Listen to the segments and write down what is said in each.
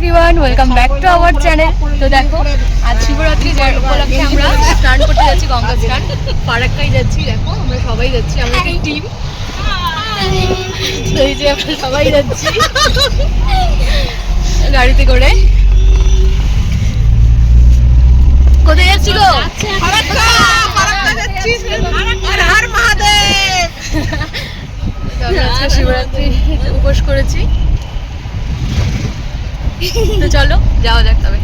Everyone welcome back to our channel তো দেখো আজ শিবরাত্রি যার উপলক্ষে আমরা স্নান করতে যাচ্ছি গঙ্গা স্নান। ফারাক্কাই যাচ্ছি দেখো আমরা সবাই যাচ্ছি আমরা একটা টিম তো এই যে আমরা সবাই যাচ্ছি গাড়িতে করে। কোথায় যাচ্ছি গো? শিবরাত্রি উপোস করেছি। তো চলো, যাওয়া যাক তবে।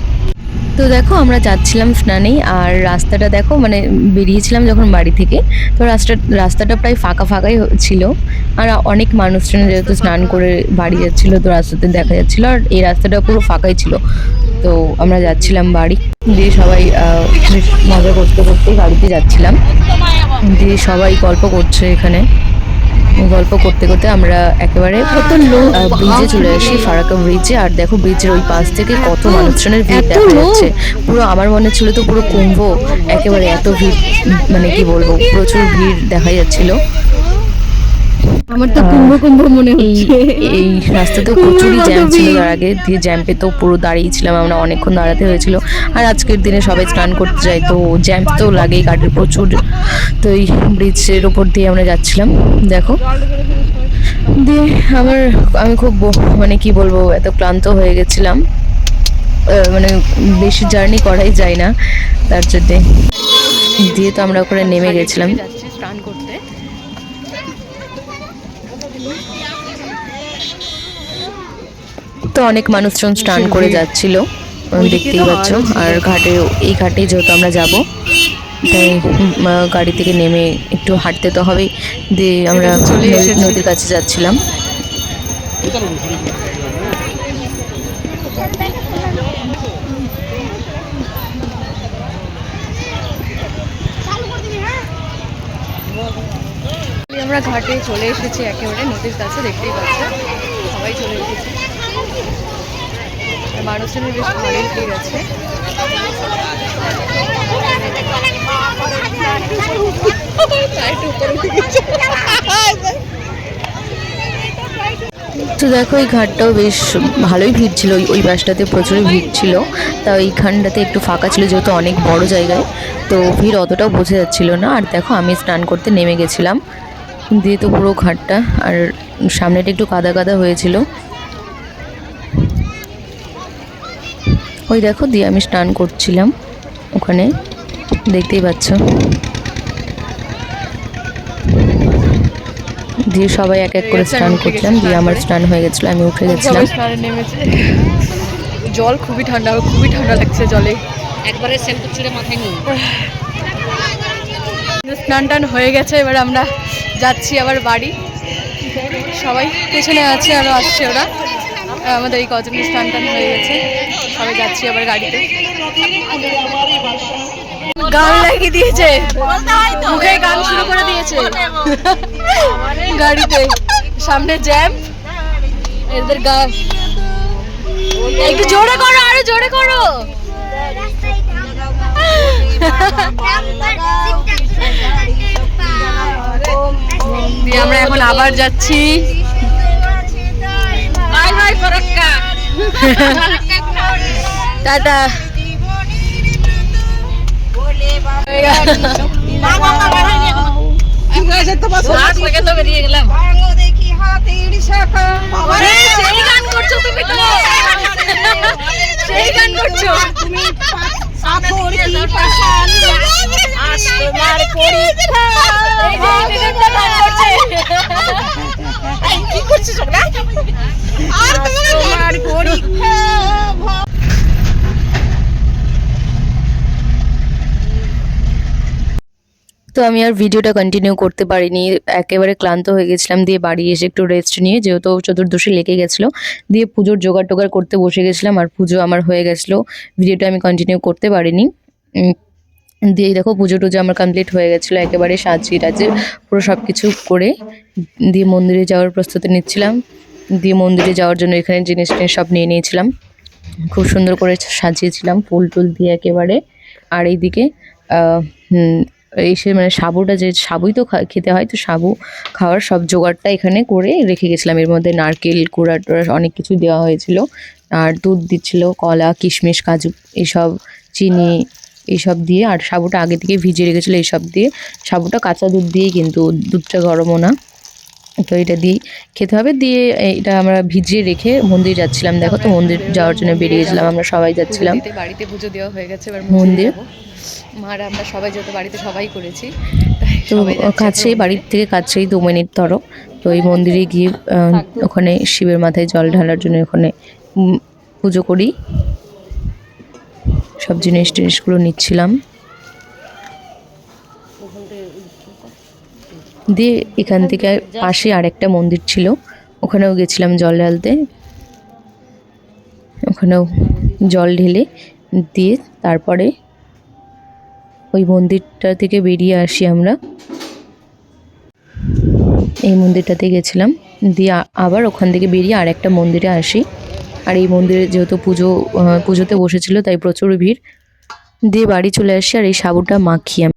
তো দেখো, আমরা যাচ্ছিলাম স্নানে আর রাস্তাটা দেখো মানে বেরিয়েছিলাম যখন বাড়ি থেকে, তো রাস্তা, রাস্তাটা প্রায় ফাঁকা ফাঁকাই ছিল, আর অনেক মানুষজন যেহেতু স্নান করে বাড়ি যাচ্ছিল, তো রাস্তাতে দেখা যাচ্ছিল, আর এই রাস্তাটা পুরো ফাঁকাই ছিল। তো আমরা যাচ্ছিলাম বাড়ি, দিয়ে সবাই মজা করতে করতে বাড়িতে যাচ্ছিলাম, দিয়ে সবাই গল্প করছে এখানে। গল্প করতে করতে আমরা একেবারে কত লোক ব্রিজে চলে আসি ফারাকা ব্রিজে আর দেখো ব্রিজের ওই পাশ থেকে কত মানুষজনের ভিড় দেখা যাচ্ছে। পুরো আমার মনে ছিল তো পুরো কুম্ভ একেবারে এত ভিড় মানে কি বলব প্রচুর ভিড় দেখা যাচ্ছিল। আমার তো কুম্ভ কুম্ভ মনে এই এই রাস্তাতেও প্রচুরই জ্যাম ছিল তার আগে। দিয়ে জ্যাম্পে তো পুরো দাঁড়িয়েছিলাম আমরা অনেকক্ষণ দাঁড়াতে হয়েছিল। আর আজকের দিনে সবাই স্নান করতে যায় তো জ্যাম্প তো লাগেই গাড়ির প্রচুর। তো এই ব্রিজের ওপর দিয়ে আমরা যাচ্ছিলাম দেখো। দিয়ে আমার আমি খুব ব- মানে কি বলব এত ক্লান্ত হয়ে গেছিলাম। মানে বেশি জার্নি করাই যায় না তার জন্যে। দিয়ে তো আমরা ওখানে নেমে গেছিলাম। যাচ্ছি স্নান করতে। তো অনেক মানুষজন স্নান করে যাচ্ছিল। দেখতেই পাচ্ছ। আর ঘাটে এই ঘাটে যেহেতু আমরা যাব তাই গাড়ি থেকে নেমে একটু হাঁটতে তো হবেই। দিয়ে আমরা নদীর কাছে যাচ্ছিলাম। আমরা ঘাটে চলে এসেছি একেবারে নদীর কাছে দেখতেই পাচ্ছ। সবাই চলে এসেছে। মানুষজনের বেশ ভিড় আছে। তো দেখো, এই ঘাটটাও বেশ ভালোই ভিড় ছিল। ওই- বাসটাতে প্রচুর ভিড় ছিল। তা ওইখানটাতে একটু ফাঁকা ছিল, যেহেতু অনেক বড় জায়গায়। তো ভিড় অতটাও বোঝা যাচ্ছিল না। আর দেখো, আমি স্নান করতে নেমে গেছিলাম। দিয়ে তো পুরো ঘাটটা, আর সামনেটা একটু কাদা কাদা হয়েছিল। ওই দেখো দিয়ে আমি স্নান করছিলাম ওখানে দেখতেই পাচ্ছ। দিয়ে সবাই এক এক করে স্নান করছিলাম দিয়ে আমার স্নান হয়ে গেছিল আমি উঠে গেছিলাম। জল খুবই ঠান্ডা খুবই ঠান্ডা লাগছে জলে। একবারে শ্যাম্পু ছিঁড়ে মাথায় নিই স্নান টান হয়ে গেছে এবার আমরা যাচ্ছি আবার বাড়ি। সবাই পেছনে আছে আরও আসছে ওরা। আমাদের এই কজন স্নান টান হয়ে গেছে। সবাই যাচ্ছি আবার গাড়িতে। গান লাগিয়ে দিয়েছে। মুখে গান শুরু করে দিয়েছে। গাড়িতে। সামনে জ্যাম। এদের গান একটু জোরে করো, আরও জোরে করো। আমরা এখন আবার যাচ্ছি বাই বাই ফরক্কা টাটা শ্বাস লেগে তো বেরিয়ে গেলাম সেই গান করছ তুমি তো সেই গান করছ আজ তোমার পরীক্ষা এই যে এই দিদিটা গান করছে কি করছিস ওরা আর তোমার পরীক্ষা তো আমি আর ভিডিওটা কন্টিনিউ করতে পারিনি। একেবারে ক্লান্ত হয়ে গেছিলাম, দিয়ে বাড়ি এসে একটু রেস্ট নিয়ে, যেহেতু চতুর্দশী লেগে গেছিল, দিয়ে পুজোর জোগাড় টোগাড় করতে বসে গেছিলাম আর পুজো আমার হয়ে গেছিল। ভিডিওটা আমি কন্টিনিউ করতে পারিনি। দিয়ে দেখো পুজো টুজো আমার কমপ্লিট হয়ে গেছিল, একেবারে সাজিয়ে টাজিয়ে পুরো সব কিছু করে, দিয়ে মন্দিরে যাওয়ার প্রস্তুতি নিচ্ছিলাম। দিয়ে মন্দিরে যাওয়ার জন্য এখানে জিনিস টিনিস সব নিয়ে নিয়েছিলাম। খুব সুন্দর করে সাজিয়েছিলাম ফুল টুল দিয়ে একেবারে। আর এইদিকে এসে মানে সাবুটা যে সাবুই তো খেতে হয় তো সাবু খাওয়ার সব জোগাড়টা এখানে করে রেখে গেছিলাম। এর মধ্যে নারকেল কুড়া টুড়া অনেক কিছু দেওয়া হয়েছিল। আর দুধ দিচ্ছিল কলা কিশমিশ কাজু এইসব চিনি এইসব দিয়ে। আর সাবুটা আগে থেকে ভিজিয়ে রেখেছিল এইসব দিয়ে। সাবুটা কাঁচা দুধ দিয়েই কিন্তু দুধটা গরমও না। তো এটা দিয়ে খেতে হবে। দিয়ে এটা আমরা ভিজিয়ে রেখে মন্দির যাচ্ছিলাম। দেখো তো মন্দির যাওয়ার জন্য বেরিয়েছিলাম আমরা সবাই যাচ্ছিলাম। বাড়িতে পুজো দেওয়া হয়ে গেছে এবার মন্দির। মারা আমরা সবাই যেহেতু বাড়িতে সবাই করেছি তো কাছেই বাড়ির থেকে কাছেই দু মিনিট ধরো। তো এই মন্দিরে গিয়ে ওখানে শিবের মাথায় জল ঢালার জন্য ওখানে পুজো করি। সব জিনিস টিনিসগুলো নিচ্ছিলাম। দিয়ে এখান থেকে পাশে আরেকটা মন্দির ছিল ওখানেও গেছিলাম জল ঢালতে। ওখানেও জল ঢেলে দিয়ে তারপরে ওই মন্দিরটা থেকে বেরিয়ে আসি আমরা। এই মন্দিরটাতে গেছিলাম। দিয়ে আবার ওখান থেকে বেরিয়ে আর একটা মন্দিরে আসি। আর এই মন্দিরে যেহেতু পুজো পুজোতে বসেছিল, তাই প্রচুর ভিড়। দিয়ে বাড়ি চলে আসি আর এই সাবুটা মাখি আমি